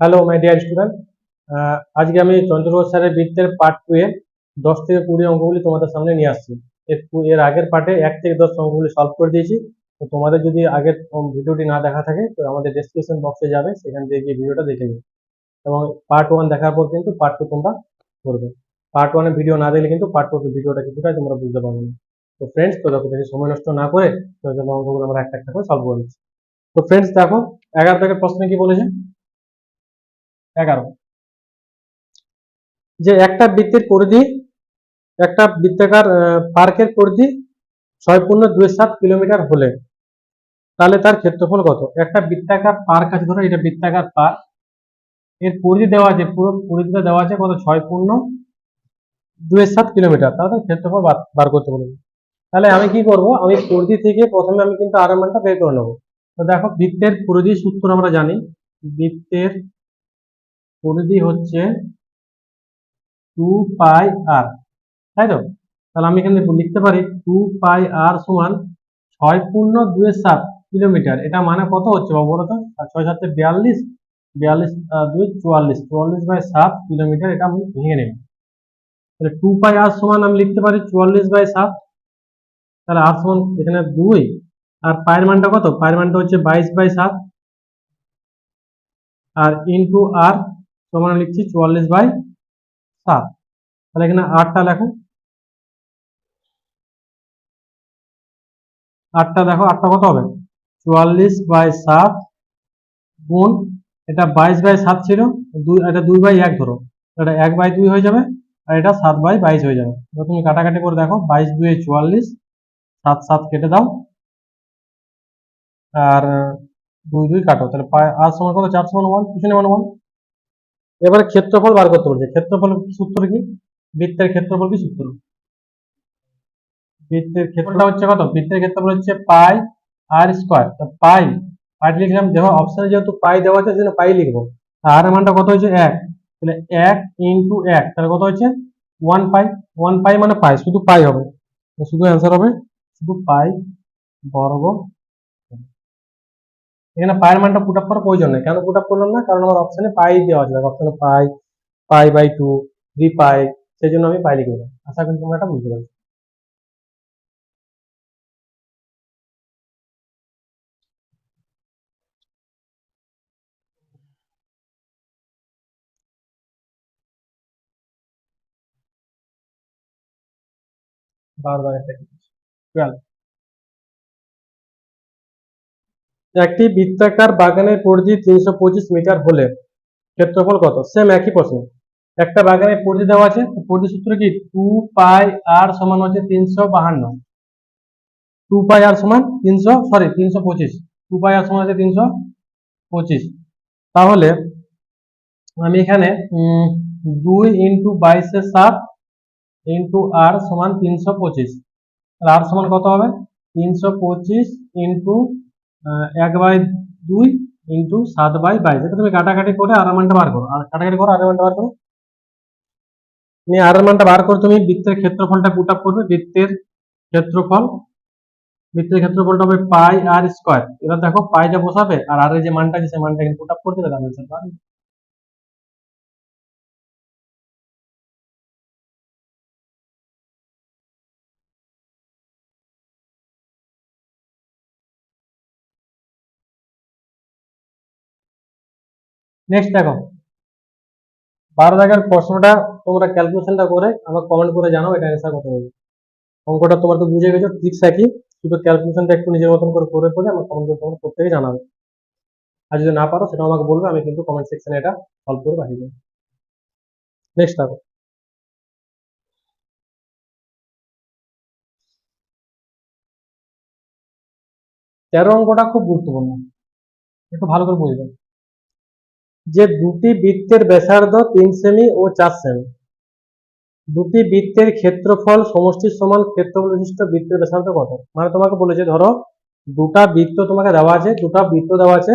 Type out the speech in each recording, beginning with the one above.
Hello my dear student আজকে আমি চন্দ্রবোস স্যারের বৃত্তের পার্ট টু এর দশ থেকে কুড়ি অঙ্কগুলি তোমাদের সামনে নিয়ে আসছি। এর আগের পার্টে এক থেকে দশ অঙ্কগুলি সলভ করে দিয়েছি। তো তোমাদের যদি আগের ভিডিওটি না দেখা থাকে, তো আমাদের ডেসক্রিপশন বক্সে যাবে, সেখান থেকে গিয়ে ভিডিওটা দেখে নিও। এবং পার্ট ওয়ান দেখার পর কিন্তু পার্ট টু তোমরা করবে। পার্ট ওয়ানের ভিডিও না দেখলে কিন্তু পার্ট টু ভিডিওটা কিছুটাই তোমরা বুঝতে পারবে না। তো ফ্রেন্ডস তো দেখো সময় নষ্ট না করে, তো অঙ্কগুলো আমরা একটা একটা করে সলভ করে নিচ্ছি। তো ফ্রেন্ডস দেখো, এগারো থেকে প্রশ্নে কি বলেছে? এগারো। যে একটা বৃত্তের পরিধি, একটা বৃত্তাকার পার্কের পরিধি ছয় পূর্ণ দুই সাত কিলোমিটার হলে, তাহলে তার ক্ষেত্রফল কত? একটা বৃত্তাকার পার্ক আছে, ধরো এটা বৃত্তাকার পার্ক। এর পরিধি দেওয়া আছে, পুরো পরিধিটা দেওয়া আছে কত? ছয় পূর্ণ দুই সাত কিলোমিটার। তাহলে ক্ষেত্রফল বার- করতে বলব তাহলে আমি কি করব? আমি পরিধি থেকে প্রথমে আমি কিন্তু আর মানটা বের করে নেব। তো দেখো, বৃত্তের পরিধি সূত্র আমরা জানি। বৃত্তের পরিধি হচ্ছে টু পাই আর তাই তো তাহলে আমি এখানে লিখতে পারি টু পাই আর সমান ছয় পূর্ণ দুই সাত কিলোমিটার। এটা মানে কত হচ্ছে বাবু বলো তো আর ছয় সাথে বিয়াল্লিশ বিয়াল্লিশ দুই, চুয়াল্লিশ। চুয়াল্লিশ বাই সাত কিলোমিটার, এটা আমি ভেঙে নেব। তাহলে টু পাই আর সমান আমি লিখতে পারি চুয়াল্লিশ বাই সাত। তাহলে আর সমান এখানে দুই, আর পায়ের মানটা কত? পায়ের মানটা হচ্ছে বাইশ বাই সাত। আর ইন্টু আর সমান লিখছি চুয়াল্লিশ বাই সাত। তাহলে এখানে আটটা লেখো। আটটা দেখো, আটটা কত হবে? চুয়াল্লিশ বাই সাত গুণ, এটা বাইশ বাই সাত ছিল, দুই, এটা দুই বাই এক ধরো। এটা এক বাই দুই হয়ে যাবে, আর এটা সাত বাই বাইশ হয়ে যাবে। তুমি কাটাকাটি করে দেখো, বাইশ দুই চুয়াল্লিশ, সাত সাত কেটে দাও। আর দুই দুই কাটো, তাহলে আর সমান কত? চার সমান ওয়ান, পিছনে ওয়ান ওয়ান। এবারে ক্ষেত্রফল বার করতে বলছে। ক্ষেত্রফল সূত্র কি? বৃত্তের ক্ষেত্রফল কি সূত্র? বৃত্তের ক্ষেত্রটা হচ্ছে কত? বৃত্তের ক্ষেত্রফল হচ্ছে পাই আর স্কোয়ার। তো পাই পাই লিখলাম যেমন অপশনে যেহেতু পাই দেওয়া আছে, সেজন্য পাই লিখব। আর মানটা কত হচ্ছে এক। তাহলে এক ইন্টু এক, তাহলে কত হচ্ছে ওয়ান পাই ওয়ান পাই মানে পাই, শুধু পাই হবে। শুধু অ্যান্সার হবে, শুধু পাই বর্গ এখানে পায়ের মানটা পুট আপ করার প্রয়োজন নেই। কেন পুট আপ করলাম না? কারণ আমার অপশনে পাই দেওয়া আছে। অপশনে pi pi by two three pi, সেই জন্য আমি পাই লিখে দিলাম। আশা করি তোমরা এটা বুঝতে পারছ। বারবার একটা একটি বৃত্তাকার বাগানের পরিধি তিনশো পঁচিশ মিটার হলে ক্ষেত্রফল কত? সেম একই প্রশ্ন। একটা বাগানের পরিধি দেওয়া আছে পরিধি সূত্র কি? টু পাই আর সমান হচ্ছে তিনশো বাহান্ন। টু পাই আর সমান তিনশো সরি তিনশো পঁচিশ। টু পাই আর সমান হচ্ছে তিনশো পঁচিশ। তাহলে আমি এখানে দুই ইন্টু বাইশে সাত ইন্টু আর সমান তিনশো পঁচিশ। আর সমান কত হবে? তিনশো পঁচিশ ইন্টু এক বাই দুই ইন্টু সাত বাই বাইশ। এটা তুমি কাটাকাটি করে আর মানটা বার করো। আর কাটাকাটি করো আর মানটা বার করো। নিয়ে আর মানটা বার করো তুমি বৃত্তের ক্ষেত্রফলটা পুট আপ করবে। বৃত্তের ক্ষেত্রফল, বৃত্তের ক্ষেত্রফলটা হবে পাই আর স্কোয়ার এবার দেখো, পাইটা বসাবে আর আর যে মানটা আছে সেই মানটা পুট আপ করে দিলে নেক্সট দেখো। বারো দাগের প্রশ্নটা তোমরা ক্যালকুলেশনটা করে আমাকে কমেন্ট করে জানাও, এটা অ্যান্সার কত হবে। অঙ্কটা তোমার তো বুঝে গেছো ট্রিক্স একই। শুধু ক্যালকুলেশনটা একটু নিজের মতন করে করে করে আমার কমেন্ট করে তোমার প্রত্যেকে জানাবে। আর যদি না পারো সেটা আমাকে বলবে, আমি কিন্তু কমেন্ট সেকশনে এটা সলভ করে পাঠিয়ে দেবো। নেক্সট দেখো। তেরো অঙ্কটা খুব গুরুত্বপূর্ণ। একটু ভালো করে বুঝবেন যে দুটি বৃত্তের ব্যাসার্ধ তিন সেমি ও চার সেমি দুটি বৃত্তের ক্ষেত্রফল সমষ্টির সমান ক্ষেত্রফল বিশিষ্ট বৃত্তের ব্যাসার্ধ কত? মানে তোমাকে বলেছে, ধরো, দুটা বৃত্ত তোমাকে দেওয়া আছে, দুটা বৃত্ত দেওয়া আছে,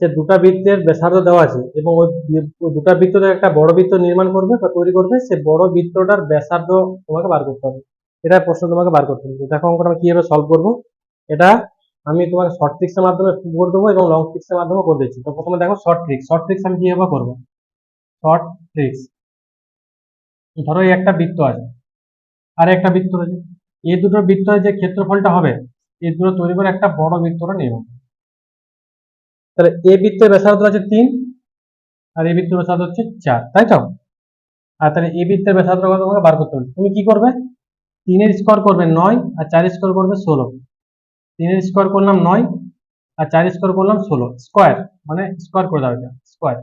সে দুটা বৃত্তের ব্যাসার্ধ দেওয়া আছে, এবং ওই দুটা বৃত্ত একটা বড় বৃত্ত নির্মাণ করবে বা তৈরি করবে, সে বড় বৃত্তটার ব্যাসার্ধ তোমাকে বার করতে হবে। এটা প্রশ্ন তোমাকে বার করতে হবে। দেখো অঙ্কটা আমি কীভাবে সলভ করব। এটা আমি তোমাকে শর্ট ট্রিক্সের মাধ্যমে করে দেবো এবং লং ট্রিক্সের মাধ্যমে করে দিচ্ছি। তো প্রথমে দেখো শর্ট ট্রিক্স শর্ট ট্রিক্স আমি কীভাবে করব? শর্ট ট্রিক্স ধরো এই একটা বৃত্ত আছে। আর একটা বৃত্ত রয়েছে। এই দুটো বৃত্তের যে ক্ষেত্রফলটা হবে, এই দুটো তৈরি করে একটা বড় বৃত্তটা নিয়ে তাহলে এ বৃত্তের ব্যাসার্ধ আছে তিন, আর এ বৃত্তের ব্যাসার্ধ হচ্ছে চার, তাই তো? আর তাহলে এ বৃত্তের ব্যাসার্ধ তোমাকে বার করতে হবে? তুমি কি করবে? তিনের স্কোয়ার করবে নয়, আর চার স্কোয়ার করবে ষোলো। তিনের স্কোয়ার করলাম নয় আর চার স্কোয়ার করলাম ষোলো। স্কোয়ার মানে স্কোয়ার করে দাও এটা স্কোয়ার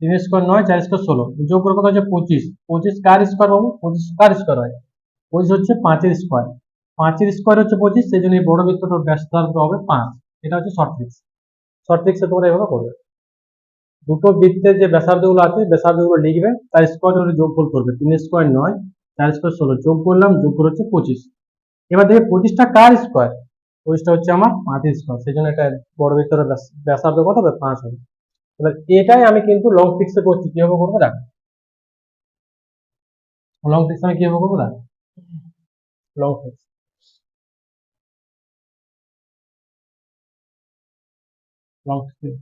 তিন স্কোয়ার নয়, চার স্কোয়ার ষোলো। যোগ করে কত হচ্ছে? পঁচিশ। পঁচিশ কার স্কোয়ার পাবো পঁচিশ কার স্কোয়ার হয়? পঁচিশ হচ্ছে পাঁচের স্কোয়ার পাঁচের স্কোয়ার হচ্ছে পঁচিশ, সেই জন্য এই বড় বৃত্তটার ব্যাসার্ধ হবে পাঁচ। এটা হচ্ছে শর্ট ট্রিক্স শর্ট ট্রিক্সে তোমরা এভাবে করবে। দুটো বৃত্তের যে ব্যাসার্ধগুলো আছে ব্যাসার্ধগুলো লিখবে, তার স্কোয়ার হলে যোগফল করবে। তিন স্কোয়ার নয়, চার স্কোয়ার ষোলো। যোগ করলাম, যোগ করে হচ্ছে পঁচিশ। এবার দেখে পঁচিশটা কার স্কোয়ার পঁচিশটা হচ্ছে আমার পাঁচের স্কোয়ার সেই জন্য এটা বড় ব্যাস- ব্যাসার্ধ কত? হবে পাঁচ হবে। এবার এটাই আমি কিন্তু লং ট্রিক্সে করছি, কীভাবে করব? দেখো। লং ট্রিক্স আমি কীভাবে করব? দেখো। লং ট্রিক্স লং ট্রিক্স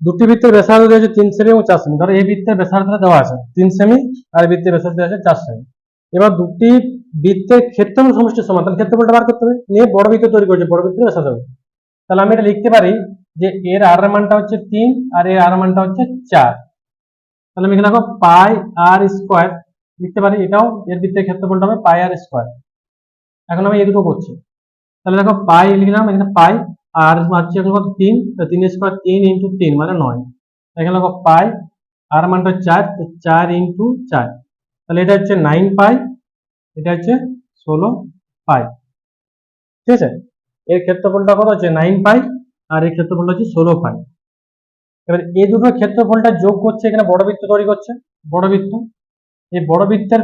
দুটি বৃত্তের ব্যাসার্ধ আছে তিন সেমি এবং চার সেমি ধরো এই বৃত্তের ব্যাসার্ধটা দেওয়া আছে, তিন সেমি আর বৃত্তের ব্যাসার্ধ আছে চার সেমি এবার দুটি বৃত্তের ক্ষেত্রফল সমষ্টি সমান, তাহলে ক্ষেত্রফলটা বার করতে হবে, নিয়ে বড় বৃত্ত তৈরি করেছে, বড় বৃত্তের ব্যাসার্ধ হবে। তাহলে আমি এটা লিখতে পারি যে এর আর মানটা হচ্ছে তিন আর এর আর মানটা হচ্ছে চার। তাহলে আমি এখানে দেখো পাই আর স্কোয়ার, লিখতে পারি এটাও এর বৃত্তের ক্ষেত্রফলটা হবে পাই আর স্কোয়ার। এখন আমি এই দুটো করছি। তাহলে দেখো পাই লিখলাম, এখানে পাই আর হচ্ছে এখন তিন তিন স্কোয়ার তিন ইন্টু তিন মানে নয়। এখানে দেখো পাই আর মানটা চার চার ইন্টু চার। তাহলে এটা হচ্ছে নাইন পাই এটা হচ্ছে ষোলো পাই ঠিক আছে? এর ক্ষেত্রফলটা কত হচ্ছে? নাইন পাই আর এর ক্ষেত্রফলটা হচ্ছে ষোলো পাই এবার এই দুটো ক্ষেত্রফলটা যোগ করছে, এখানে বড় বৃত্ত তৈরি করছে বড় বৃত্ত এই বড় বৃত্তের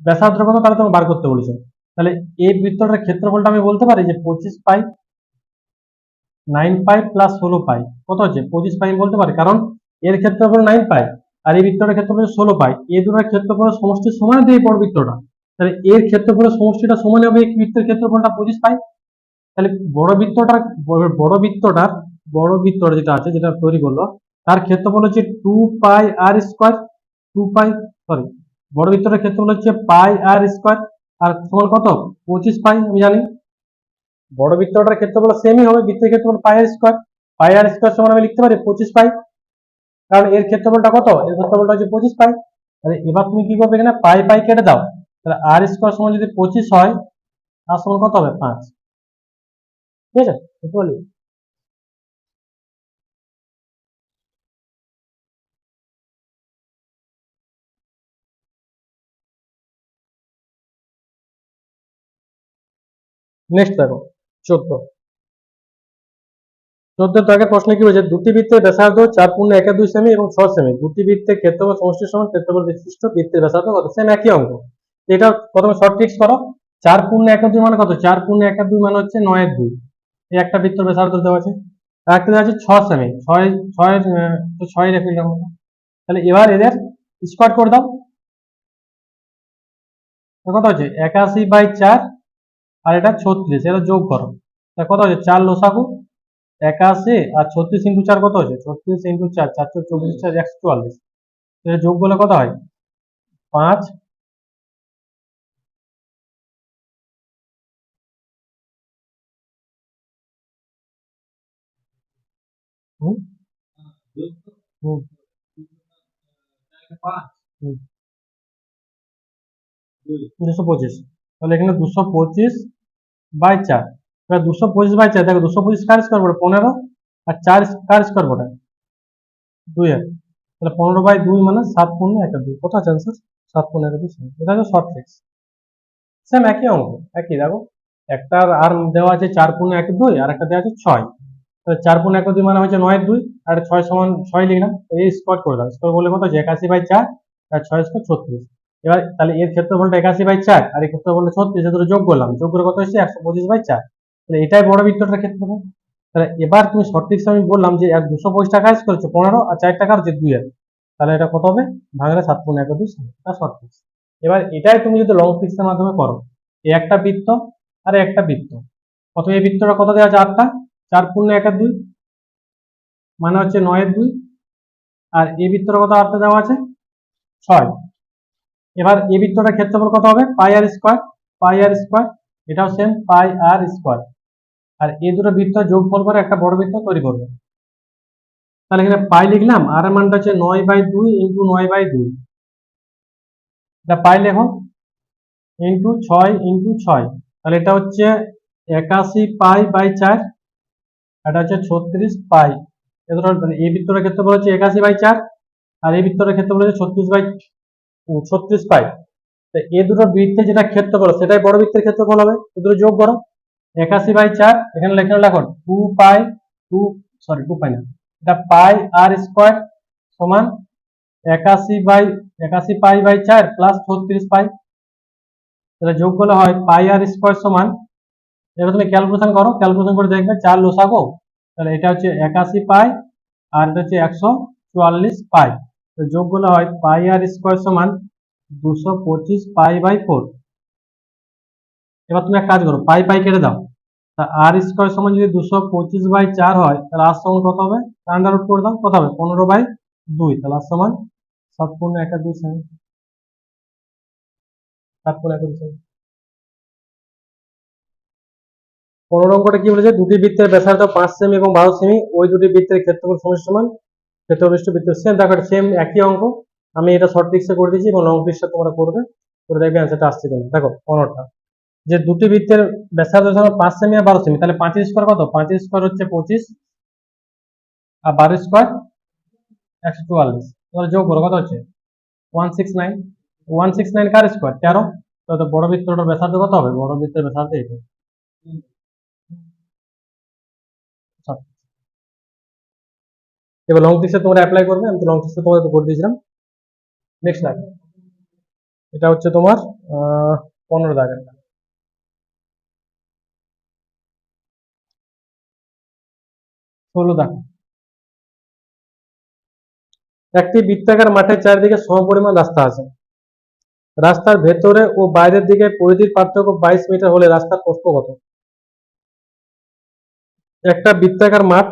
ব্যাসার্ধ কত? তাহলে তোমাকে বার করতে বলেছে। তাহলে এই বৃত্তটার ক্ষেত্রফলটা আমি বলতে পারি যে পঁচিশ পাই নাইন পাই প্লাস ষোলো পাই কত হচ্ছে? পঁচিশ পাই বলতে পারি, কারণ এর ক্ষেত্রফল নাইন পাই আর এই বৃত্তটার ক্ষেত্রফল ষোলো পাই। এ দুটোর ক্ষেত্রফল সমষ্টি সমান দিয়ে বড় বৃত্তটা। তাহলে এর ক্ষেত্রফলের সমষ্টিটা সমান হবে এই বৃত্তের ক্ষেত্রফলটা পঁচিশ পাই। তাহলে বড় বৃত্তটার, বড়- বড় বৃত্তটার, বড় বৃত্তটা যেটা আছে, যেটা তৈরি করল, তার ক্ষেত্রফল হচ্ছে two pi r square, two pi sorry বড় বৃত্তটার ক্ষেত্রফল হচ্ছে পাই আর স্কোয়ার, আর সমান কত? পঁচিশ পাই, আমি জানি। বড় বৃত্তটার ক্ষেত্রফল সেমই হবে, বৃত্তের ক্ষেত্রফল পাই r square, pi r square সমান আমি লিখতে পারি পঁচিশ পাই। কারণ এর ক্ষেত্রফলটা কত? এর ক্ষেত্রফলটা হচ্ছে পঁচিশ পাই। তাহলে এবার তুমি কি করবে এখানে? পাই পাই কেটে দাও। তাহলে আর স্কোয়ার সমান যদি পঁচিশ হয় আর সমান কত হবে? পাঁচ। ঠিক আছে? বুঝতে পারলি? নেক্সট দেখো, চোদ্দ। চোদ্দ দাগের প্রশ্নে কি হয়েছে দুটি বৃত্তের ব্যাসার্ধ চার পূর্ণ একে দুই সেমি এবং ছ সেমি দুটি বৃত্তের ক্ষেত্রফল সমষ্টির সমান, ক্ষেত্রফল বিশিষ্ট, বৃত্তের ব্যাসার্ধ কত? সেম একই অঙ্ক। এটা প্রথমে শর্ট ট্রিক্স করো। চার পূর্ণ একে দুই মানে কত? চার পূর্ণ একে দুই মানে হচ্ছে নয়ের দুই। এই একটা বৃত্তের ব্যাসার্ধ দেওয়া আছে। একটা দেওয়া আছে ছ সেমি ছয়, ছয়ের তো ছয় রেখে তাহলে এবার এদের স্কোয়ার করে দাও। কত হচ্ছে? একাশি বাই চার, আর এটা ছত্রিশ। এটা যোগ করো। কত হচ্ছে? চার লোসাগু। একাশি আর ছত্রিশ ইন্টু চার কত হচ্ছে ছত্রিশ ইন্টু চার, চারশো চব্বিশ চার, একশো চুয়াল্লিশ। এটা যোগ করলে কত হয়? পাঁচ। দুশো পঁচিশ। তাহলে এখানে দুশো পঁচিশ বাই চার। দুশো পঁচিশ বাই চার, দেখো দুশো পঁচিশ কার স্কোয়ার পড়ে পনেরো আর চার কার স্কোয়ার পড়ে দুই এক। তাহলে পনেরো বাই দুই মানে সাত পূর্ণ এক দুই, কত আছে সাত পূর্ণ এক দুই এটা হচ্ছে শর্ট ট্রিক্স সেম একই অঙ্ক, একই, দেখো। একটা আর দেওয়া আছে চার পূর্ণ এক দুই আর একটা দেওয়া আছে ছয়। তাহলে চার পূর্ণ এক দুই মানে হচ্ছে নয় দুই, আর ছয় সমান ছয় লিখলাম এই স্কোয়ার করে দাও। স্কোয়ার করলে কত হচ্ছে? একাশি বাই চার, আর ছয় স্কোয়ার ছত্রিশ। এবার তাহলে এর ক্ষেত্রফলটা একাশি বাই চার, আর এই ক্ষেত্রফলটা ছত্রিশ যোগ করলাম। যোগ করে কত হচ্ছে? একশো পঁচিশ বাই চার। তাহলে এটাই বড় বৃত্তটার ক্ষেত্রফল তাহলে এবার তুমি ট্রিক্স আমি বললাম যে এক দুশো পঁচিশ টাকা কাজ করেছে, পনেরো আর চার টাকার যে দুই আর তাহলে এটা কত হবে? ভাঙলে সাত পূর্ণ এক দুই শর্ট ট্রিক্স এবার এটাই তুমি যদি লং ফিক্সের মাধ্যমে করো এই একটা বৃত্ত আর একটা বৃত্ত। প্রথমে এই বৃত্তটা কত দেওয়া আছে? আটটা। চার পূর্ণ একের দুই মানে হচ্ছে নয়ের দুই। আর এই বৃত্তটা কত আটটা দেওয়া আছে? ছয়। এবার এই বৃত্তটার ক্ষেত্রফল কত হবে? Pi r square. Pi r square. এটাও সেম পাই আর স্কোয়ার। আর এই দুটো বৃত্ত যোগফল করে একটা বড় বৃত্ত তৈরি করবে। তাহলে এখানে পাই লিখলাম আর মানটা হচ্ছে নয় বাই দুই ইন্টু নয় বাই দুই। এটা পাই লেখো, ইন্টু ছয় ইন্টু ছয়। তাহলে এটা হচ্ছে একাশি পাই বাই চার, এটা হচ্ছে ছত্রিশ পাই। এদের মানে এই বৃত্তটার ক্ষেত্রে বলেছে একাশি বাই চার, আর এই বৃত্তটার ক্ষেত্রে বলেছে ছত্রিশ বাই ছত্রিশ পাই। তো এই দুটো বৃত্তের যেটা ক্ষেত্রফল, সেটাই বড় বৃত্তের ক্ষেত্রফল হবে। দুটো যোগ করো। একাশি বাই চার, এখানে লেখা লেখো two pi two sorry two pi না, এটা পাই আর স্কোয়ার সমান একাশি বাই, একাশি পাই বাই চার প্লাস ছত্রিশ পাই তাহলে যোগ করলে হয় পাই আর স্কোয়ার সমান, এবার তুমি ক্যালকুলেশন করো ক্যালকুলেশন করে দেখবে চার লোসাগো, তাহলে এটা হচ্ছে একাশি পাই আর এটা হচ্ছে একশো চুয়াল্লিশ পাই যোগ করলে হয় পাই আর স্কোয়ার সমান দুশো পঁচিশ পাই বাই ফোর এবার তুমি এক কাজ করো, পাই পাই কেটে দাও। তা আর স্কোয়ার সমান যদি দুশো পঁচিশ বাই চার হয়, তাহলে আর সমান কত হবে? আন্ডার করে দাও, কত হবে? পনেরো বাই দুই, তাহলে আর সমান সাত পূর্ণ একটা দুই সেভেন সাত পনেরো অঙ্কটা কি বলেছে? দুটি বৃত্তের ব্যাসার্ধ পাঁচ সেমি এবং বারো সেমি ওই দুটি বৃত্তের ক্ষেত্রফল সমান সমান ক্ষেত্রবিষ্ট বৃত্তের সেম দেখো সেম একই অঙ্ক। আমি এটা শর্ট ট্রিক্সে করে দিয়েছি এবং লং ট্রিক্সটা তোমরা করবে, করে দেখবে অ্যান্সারটা আসছে কিনা। দেখো পনেরোটা যে দুটি বৃত্তের ব্যাসার্ধ সমান পাঁচ সেমি আর বারো সেমি, তাহলে পাঁচ স্কোয়ার কত? পাঁচ স্কোয়ার হচ্ছে পঁচিশ আর বারো স্কোয়ার একশো চুয়াল্লিশ। তাহলে যোগ করো, কত হচ্ছে? One six nine. One six nine কার স্কোয়ার? তেরো। তো বড় বৃত্তটার ব্যাসার্ধ কত হবে? বড় বৃত্তের ব্যাসার্ধ এটা এবার লং টিক্সে তোমরা অ্যাপ্লাই করবে, আমি তো লং টিক্সে তোমাদের করে দিয়েছিলাম। নেক্সট লাইন এটা হচ্ছে তোমার পনেরো দাগের ষোলো দেখো একটি বৃত্তাকার মাঠের চারিদিকে সমপরিমাণ রাস্তা আছে। রাস্তার ভেতরে ও বাইরের দিকে পরিধির পার্থক্য বাইশ মিটার হলে রাস্তার প্রস্থ কত? একটা বৃত্তাকার মাঠ,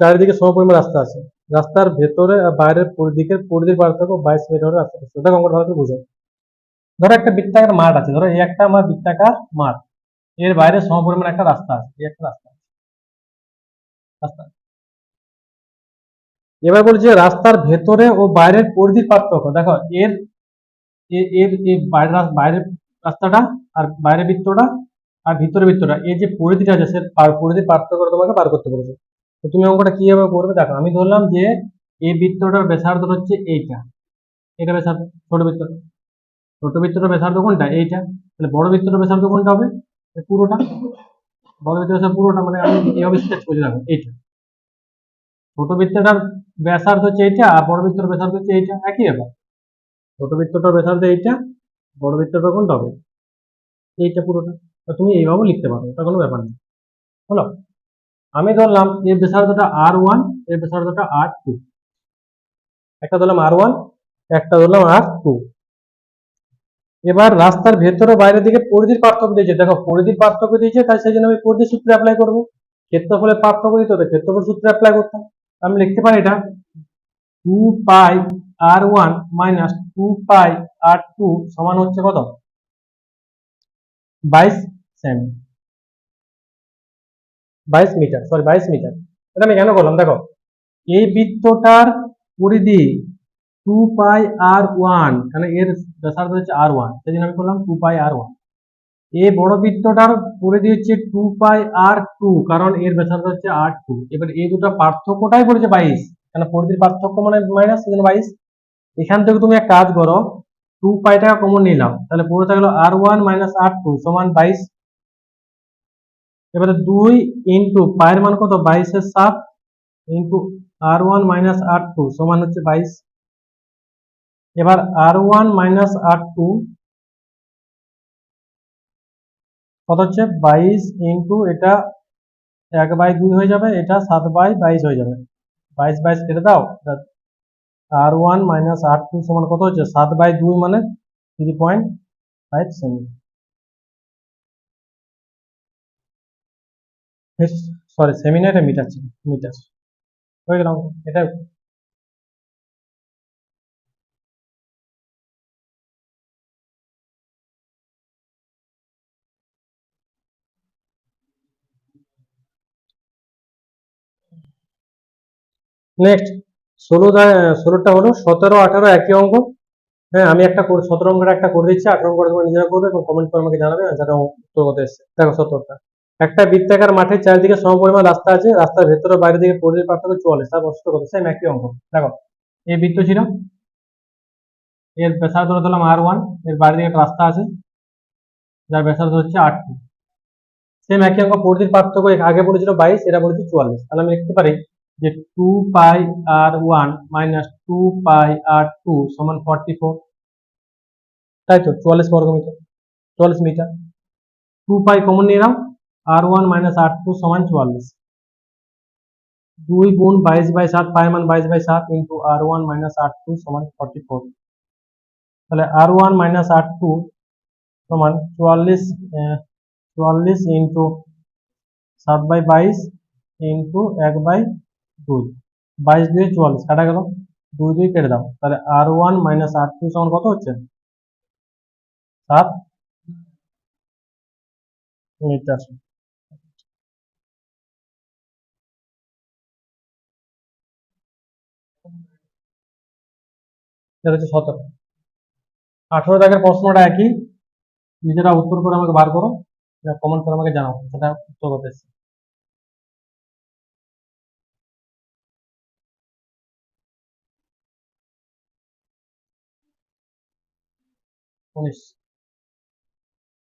চারিদিকে সমপরিমাণ রাস্তা আছে। রাস্তার ভেতরে আর বাইরের দিকের পরিধির পার্থক্য বাইশ মিটার হলে রাস্তা প্রস্থ। দেখো আমরা ভালো করে ধরো একটা বৃত্তাকার মাঠ আছে। ধরো এই একটা আমার বৃত্তাকার মাঠ। এর বাইরে সমপরিমাণ একটা রাস্তা আছে। এই একটা রাস্তা। রাস্তা। এবার বলছি রাস্তার ভেতরে ও বাইরের পরিধির পার্থক্য। দেখো, এর এর বাইরের রাস্তাটা আর বাইরের বৃত্তটা আর ভিতরের বৃত্তটা এই যে পরিধিটা আছে সে পার- পরিধির পার্থক্য তোমাকে বার করতে বলেছে। তো তুমি অঙ্কটা কীভাবে করবে? দেখো, আমি ধরলাম যে এই বৃত্তটার ব্যাসার্ধ হচ্ছে এইটা। এটা ব্যাসার্ধ, ছোট বৃত্ত, ছোট বৃত্তটার ব্যাসার্ধ কোনটা? এইটা। তাহলে বড় বৃত্তটার ব্যাসার্ধ কোনটা হবে? পুরোটা। বৃত্তের পুরোটা মানে আমি এইভাবে স্কেচ করে এইটা। ছোট বৃত্তটার ব্যাসার্ধ হচ্ছে এইটা, আর বড় বৃত্তটার ব্যাসার্ধ হচ্ছে এইটা। একই ব্যাপার। ছোট বৃত্তটার ব্যাসার্ধ এইটা বড় বৃত্তটা কোনটা হবে এইটা পুরোটা। তুমি এইভাবেও লিখতে পারো, এটা কোনো ব্যাপার নেই। হলো? আমি ধরলাম এর ব্যাসার্ধটা আর ওয়ানের ব্যাসার্ধটা আর টু। একটা ধরলাম আর ওয়ান, একটা ধরলাম আর টু। এবার রাস্তার ভেতরে বাইরের দিকে পরিধির পার্থক্য দিয়েছে। দেখো, পরিধির পার্থক্য দিয়েছে, তাই সেই জন্য আমি পরিধির সূত্রে অ্যাপ্লাই করব। ক্ষেত্রফলের পার্থক্য দিতে হবে, ক্ষেত্রফল সূত্রে অ্যাপ্লাই করতাম আমি লিখতে পারি এটা, two pi r one minus two pi r two সমান হচ্ছে কত? বাইশ সেমি। বাইশ মিটার সরি বাইশ মিটার। এটা আমি কেন করলাম? দেখো, এই বৃত্তটার পরিধি টু পাই আর ওয়ান মানে এর ব্যাসার্ধ হচ্ছে আর ওয়ান সেই জন্য আমি করলাম টু পাই আর ওয়ান এই বড় বৃত্তটার পরিধি হচ্ছে টু পাই আর টু কারণ এর ব্যাসার্ধ হচ্ছে আর টু এবার এই দুটো পার্থক্যটাই পড়েছে বাইশ, কেন পরিধির পার্থক্য মানে মাইনাস সেই জন্য বাইশ। এখান থেকে তুমি এক কাজ করো টু পাইটাকে কমন নিলাম তাহলে পুরো থাকল r one minus r two সমান বাইশ। এবারে দুই ইন্টু পায়ের মান কত? বাইশের সাত into r one minus r two সমান হচ্ছে বাইশ। এবার r one minus r two কত হচ্ছে? বাইশ ইন্টু এটা এক বাই দুই হয়ে যাবে, এটা সাত বাই বাইশ হয়ে যাবে। বাইশ বাইশ কেটে দাও r one minus r two সমান কত হচ্ছে? সাত বাই দুই মানে three point five semi sorry সেমিনারে মিটার ছিল মিটার হয়ে গেলাম এটা নেক্সট ষোলো ষোলোটা হলো সতেরো, আঠারো একই অঙ্ক। হ্যাঁ আমি একটা সতেরো অঙ্কের একটা করে দিচ্ছি, আঠারো অঙ্কটা তোমরা নিজেরা করবে এবং কমেন্ট করে আমাকে জানাবে যারা উত্তর করতে এসছে। দেখো সতেরোটা। একটা বৃত্তাকার মাঠের চারিদিকে সমপরিমাণ রাস্তা আছে, রাস্তার ভেতরে বাইরে দিকে পরিধির পার্থক্য চুয়াল্লিশ, তার বস্তু কত সেম একই অঙ্ক। দেখো, এই বৃত্ত ছিল, এর ব্যাসার্ধ ধরলাম আর ওয়ানের বাইরে দিকে একটা রাস্তা আছে, যার ব্যাসার্ধ হচ্ছে আট টু সেম একই অঙ্ক, পরিধির পার্থক্য আগে বলেছিল বাইশ, এটা বলেছে চুয়াল্লিশ। তাহলে আমি লিখতে পারি যে two pi r one minus two pi r two সমান ফর্টি ফোর তাই তো? চুয়াল্লিশ বর্গ মিটার চুয়াল্লিশ মিটার। টু পাই কমন নিলাম r one minus r two সমান চুয়াল্লিশ। দুই গুণ বাইশ বাই সাত পাই মান বাইশ বাই সাত into r one minus r two সমান ফর্টি ফোর তাহলে r one minus r two সমান চুয়াল্লিশ আহ, চুয়াল্লিশ ইন্টু সাত বাই বাইশ ইন্টু এক বাই দুই। বাইশ দুই চুয়াল্লিশ, কাটা গেল। দুই দুই কেটে দাও। তাহলে r one minus r two সমান কত হচ্ছে? সাত। মিটার এটা হচ্ছে সতেরো। আঠারো দাগের প্রশ্নটা একই। নিজেরা উত্তর করে আমাকে বার করো। কমেন্ট করে আমাকে জানাও। সেটা উত্তর করতে উনিশ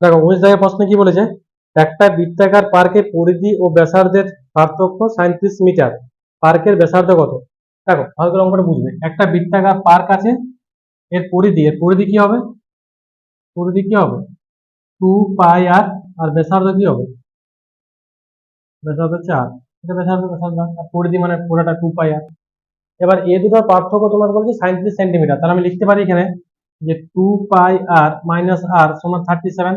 দেখো উনিশ দাগের প্রশ্নে কি বলেছে? একটা বৃত্তাকার পার্কের পরিধি ও ব্যাসার্ধের পার্থক্য সাঁত্রিশ মিটার। পার্কের ব্যাসার্ধ কত? দেখো, ভালো করে অঙ্কটা বুঝবে। একটা বৃত্তাকার পার্ক আছে, এর পরিধি এর পরিধি কি হবে? পরিধি কি হবে? টু পাই আর আর ব্যাসার্ধ কি হবে? ব্যাসার্ধ আর। এটা ব্যাসার্ধ ব্যাসার্ধ, আর পরিধি মানে পুরোটা টু পাই আর। এবার এ দুটোর পার্থক্য তোমার বলছে সাঁত্রিশ সেন্টিমিটার। তাহলে আমি লিখতে পারি এখানে যে টু পাই আর মাইনাস আর সমান থার্টি সেভেন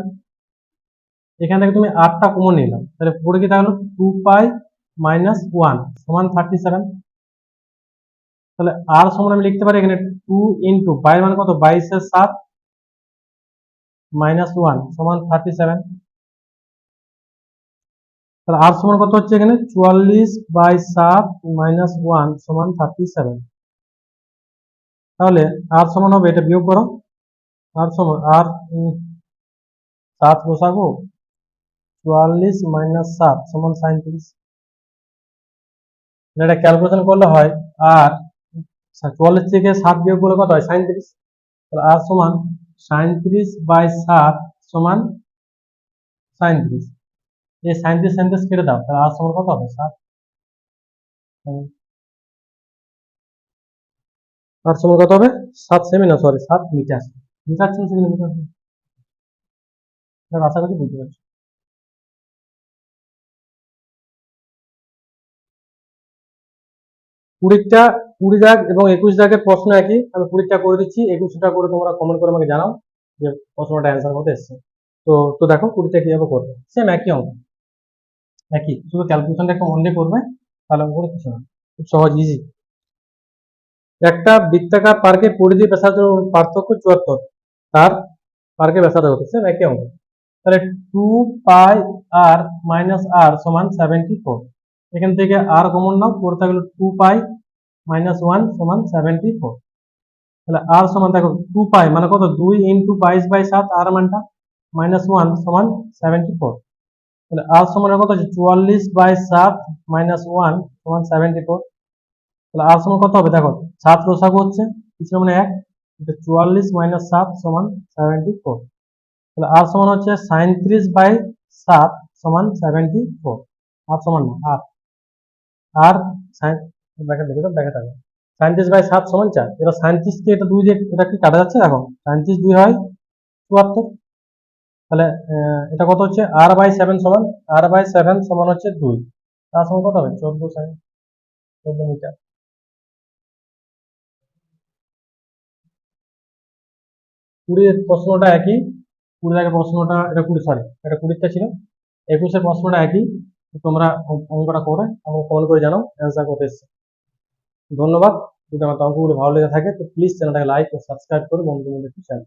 এখান থেকে তুমি আটটা কমন নিলাম তাহলে পড়ে কি থাকল? টু পাই মাইনাস ওয়ান সমান থার্টি সেভেন তাহলে আর সমান আমি লিখতে পারি এখানে টু ইন্টু পাই মানে কত? বাইশের সাত মাইনাস ওয়ান সমান থার্টি সেভেন তাহলে আর সমান কত হচ্ছে এখানে? চুয়াল্লিশ বাই সাত মাইনাস ওয়ান সমান থার্টি সেভেন তাহলে আর সমান হবে, এটা বিয়োগ করো। আর সমান আর সাত বসাবো। চুয়াল্লিশ মাইনাস সাত সমান সাঁত্রিশ এটা ক্যালকুলেশন করলে হয় আর চুয়াল্লিশ থেকে সাত বিয়োগ করলে কত হয়? সাঁত্রিশ তাহলে আর সমান সাঁত্রিশ বাই সাত সমান সাঁত্রিশ এই সাঁত্রিশ সাঁত্রিশ কেটে দাও, তাহলে আর সমান কত হবে? সাত। আর সমান কত হবে? সাত সেমি না সরি সাত মিটার। মিটার ছিল সেখানে মিটার আশা করি বুঝতে পারছি। কুড়িটা, কুড়ি দাগ এবং একুশ দাগের প্রশ্ন একই। আমি কুড়িটা করে দিচ্ছি, একুশটা করে তোমরা কমেন্ট করে আমাকে জানাও যে প্রশ্নটা অ্যান্সার মতো এসছে। তো তো দেখো, কুড়িটা কীভাবে করবে? সেম একই অঙ্ক। একই। শুধু ক্যালকুলেশনটা একটু মন দিয়ে করবে, তাহলে অঙ্কটা কিছু না। খুব সহজ ইজি একটা বৃত্তাকার পার্কের পরিধি ব্যাসার্ধ পার্থক্য চুয়াত্তর। তার পার্কের ব্যাসার্ধ কত সেম একই অঙ্ক। তাহলে টু পাই আর মাইনাস আর সমান সেভেন্টি ফোর এখান থেকে আর কমন নাও পড়তে গেল টু পাই মাইনাস ওয়ান সমান সেভেন্টি ফোর তাহলে আর সমান, দেখো টু পাই মানে কত? দুই ইন্টু বাইশ বাই সাত আর মানটা মাইনাস ওয়ান সমান সেভেন্টি ফোর তাহলে আর সমান কত হচ্ছে? চুয়াল্লিশ বাই সাত মাইনাস ওয়ান সমান সেভেন্টি ফোর তাহলে আর সমান কত হবে? দেখো, সাত রসাগু হচ্ছে কিছু মানে এক, এটা চুয়াল্লিশ মাইনাস সাত সমান সেভেন্টি ফোর তাহলে আর সমান হচ্ছে সাঁত্রিশ বাই সাত সমান সেভেন্টি ফোর আর সমান না আর আর ব্যাকে দেখে তো ব্যাকে থাকবে সাঁত্রিশ বাই সাত সমান চার। এবার সাঁত্রিশকে এটা দুই দিয়ে, এটা কি কাটা যাচ্ছে? দেখো সাঁত্রিশ দুই হয় চুয়াত্তর। তাহলে এটা কত হচ্ছে? আর বাই সেভেন সমান, আর বাই সেভেন সমান হচ্ছে দুই। তার সমান কত হবে? চোদ্দ সাইন, চোদ্দ মিটার। কুড়ির প্রশ্নটা একই কুড়ি আগে প্রশ্নটা এটা কুড়ি সরি এটা কুড়িরটা ছিল। একুশের প্রশ্নটা একই, তোমরা অঙ্কটা করে আমাকে কল করে জানাও অ্যান্সার করতে এসছে। ধন্যবাদ। যদি আমার অঙ্কগুলো ভালো লেগে থাকে, তো প্লিজ চ্যানেলটাকে লাইক ও সাবস্ক্রাইব করে, বন্ধুদের মধ্যে শেয়ার